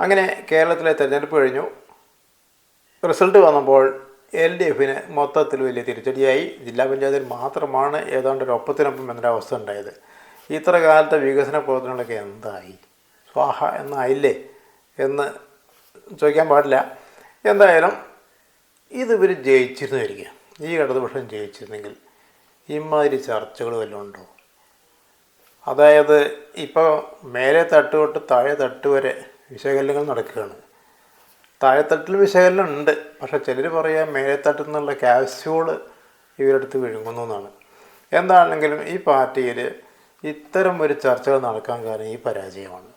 അങ്ങനെ കേരളത്തിലെ തെരഞ്ഞെടുപ്പ് കഴിഞ്ഞു. റിസൾട്ട് വന്നപ്പോൾ എൽ ഡി എഫിന് മൊത്തത്തിൽ വലിയ തിരിച്ചടിയായി. ജില്ലാ പഞ്ചായത്തിൽ മാത്രമാണ് ഏതാണ്ട് ഒരു ഒപ്പത്തിനൊപ്പം എന്നൊരവസ്ഥ ഉണ്ടായത്. ഇത്ര കാലത്തെ വികസന പ്രവർത്തനങ്ങളൊക്കെ എന്തായി? സ്വാഹ എന്നായില്ലേ? എന്ന് ചോദിക്കാൻ പാടില്ല. എന്തായാലും ഇത് ഇവർ ജയിച്ചിരുന്നായിരിക്കും. ഈ ഇടതുപക്ഷം ജയിച്ചിരുന്നെങ്കിൽ ഇമാതിരി ചർച്ചകൾ വല്ലതും ഉണ്ടോ? അതായത് ഇപ്പോൾ മേലെ തട്ട് തൊട്ട് താഴെ തട്ട് വരെ വിശകലനങ്ങൾ നടക്കുകയാണ്. താഴെത്തട്ടിൽ വിശകലനം ഉണ്ട് പക്ഷേ ചിലർ പറയുക മേലെത്തട്ടിൽ നിന്നുള്ള ക്യാപ്സ്യൂൾ ഇവരെടുത്ത് വിഴുങ്ങുന്നു എന്നാണ്. എന്താണെങ്കിലും ഈ പാർട്ടിയിൽ ഇത്തരം ഒരു ചർച്ചകൾ നടക്കാൻ കാരണം ഈ പരാജയമാണ്.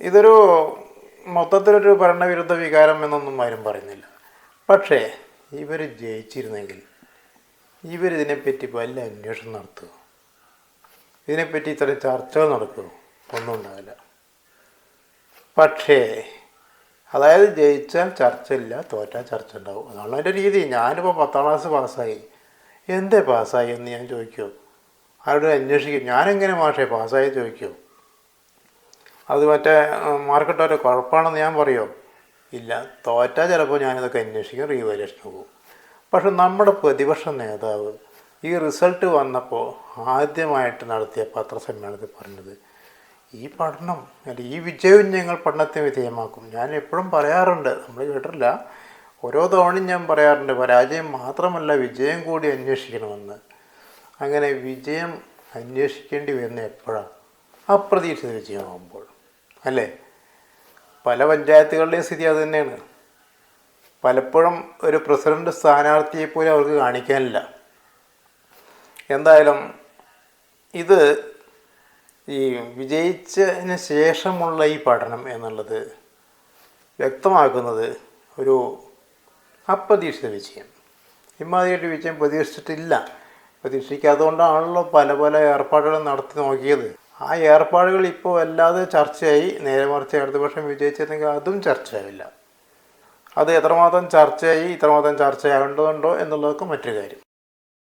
ഇതൊരു മൊത്തത്തിലൊരു ഭരണവിരുദ്ധ വികാരം എന്നൊന്നും ആരും പറയുന്നില്ല. പക്ഷേ ഇവർ ജയിച്ചിരുന്നെങ്കിൽ ഇവരിതിനെപ്പറ്റി വല്ല അന്വേഷണം നടത്തുക ഇതിനെപ്പറ്റി ഇത്ര ചർച്ചകൾ നടക്കുമോ ഒന്നും ഉണ്ടാവില്ല. പക്ഷേ അതായത് ജയിച്ചാൽ ചർച്ചയില്ല തോറ്റാൽ ചർച്ച ഉണ്ടാവും അതാണ് എന്റെ രീതി. ഞാനിപ്പോൾ പത്താം ക്ലാസ് പാസ്സായി. എന്തേ പാസ്സായി എന്ന് ഞാൻ ചോദിക്കും. ആരോട് അന്വേഷിക്കും. ഞാനെങ്ങനെ മാഷേ പാസ്സായി ചോദിക്കും. അത് മറ്റേ മാർക്കറ്റോരെ കുഴപ്പമാണെന്ന് ഞാൻ പറയുമോ ഇല്ല തോറ്റാൽ ചിലപ്പോൾ ഞാനിതൊക്കെ അന്വേഷിക്കും റീവാലേഷൻ പോകും പക്ഷെ നമ്മുടെ പ്രതിപക്ഷ നേതാവ് ഈ റിസൾട്ട് വന്നപ്പോൾ ആദ്യമായിട്ട് നടത്തിയ പത്രസമ്മേളനത്തിൽ പറഞ്ഞത് ഈ പഠനം അല്ല ഈ വിജയവും ഞങ്ങൾ പഠനത്തിന് വിധേയമാക്കും. ഞാൻ എപ്പോഴും പറയാറുണ്ട് നമ്മൾ കേട്ടിട്ടില്ല ഓരോ തവണയും ഞാൻ പറയാറുണ്ട് പരാജയം മാത്രമല്ല വിജയം കൂടി അന്വേഷിക്കണമെന്ന്. അങ്ങനെ വിജയം അന്വേഷിക്കേണ്ടി വരുന്ന എപ്പോഴാണ്? അപ്രതീക്ഷിത വിജയമാകുമ്പോൾ അല്ലേ? പല പഞ്ചായത്തുകളുടെയും സ്ഥിതി അത് തന്നെയാണ്. പലപ്പോഴും ഒരു പ്രസിഡന്റ് സ്ഥാനാർത്ഥിയെ പോലും അവർക്ക് കാണിക്കാനില്ല. എന്തായാലും ഇത് ഈ വിജയിച്ചതിന് ശേഷമുള്ള ഈ പഠനം എന്നുള്ളത് വ്യക്തമാക്കുന്നത് ഒരു അപ്രതീക്ഷിത വിജയം. ഇമാതിരിയായിട്ട് വിജയം പ്രതീക്ഷിച്ചിട്ടില്ല. പ്രതീക്ഷിക്കാത്തതുകൊണ്ടാണല്ലോ പല പല ഏർപ്പാടുകളും നടത്തി നോക്കിയത്. ആ ഏർപ്പാടുകൾ ഇപ്പോൾ വല്ലാതെ ചർച്ചയായി. നേരെ മറിച്ച് ഇടതുപക്ഷം വിജയിച്ചിരുന്നെങ്കിൽ അതും ചർച്ചയാവില്ല. അത് എത്രമാത്രം ചർച്ചയായി ഇത്രമാത്രം ചർച്ചയാവേണ്ടതുണ്ടോ എന്നുള്ളതൊക്കെ മറ്റൊരു കാര്യം.